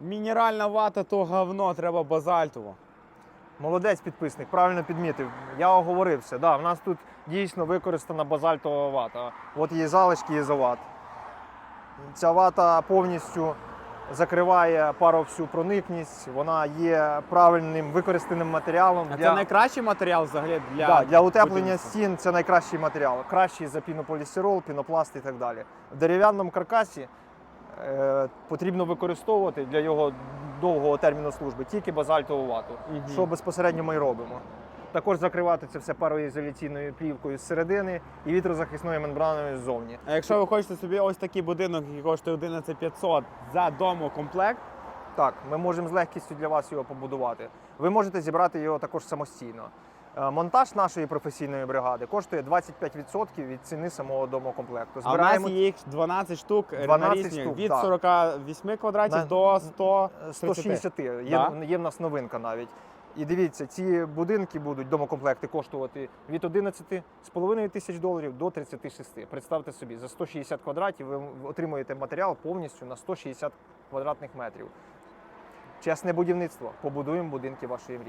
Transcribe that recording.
Мінеральна вата то говно, треба базальтово. Молодець підписник, правильно підмітив. Я оговорився. Да, в нас тут дійсно використана базальтова вата. От є залишки ізоват. Ця вата повністю закриває пару всю проникність, вона є правильним використаним матеріалом. А це найкращий матеріал взагалі для, для, для утеплення стін це найкращий матеріал. Кращий за пінополістирол, пінопласт і так далі. В дерев'яному каркасі потрібно використовувати для його довгого терміну служби тільки базальтову вату, Мгм. що безпосередньо ми робимо. Також закривати це все пароізоляційною плівкою з середини і вітрозахисною мембраною ззовні. А якщо ви хочете собі ось такий будинок, який коштує 11 500 за домокомплект, Так, ми можемо з легкістю для вас його побудувати. Ви можете зібрати його також самостійно. Е, Монтаж нашої професійної бригади коштує 25% від ціни самого домокомплекту. а в нас їх 12 штук 12 різні, штук, від так. 48 квадратів На- до 100 160. Є, Да? є в нас новинка навіть. І дивіться, ці будинки будуть домокомплекти коштувати від 11,5 тисяч доларів до 36. Представте собі, за 160 квадратів ви отримуєте матеріал повністю на 160 квадратних метрів. Чесне будівництво. Побудуємо будинки вашої мрії.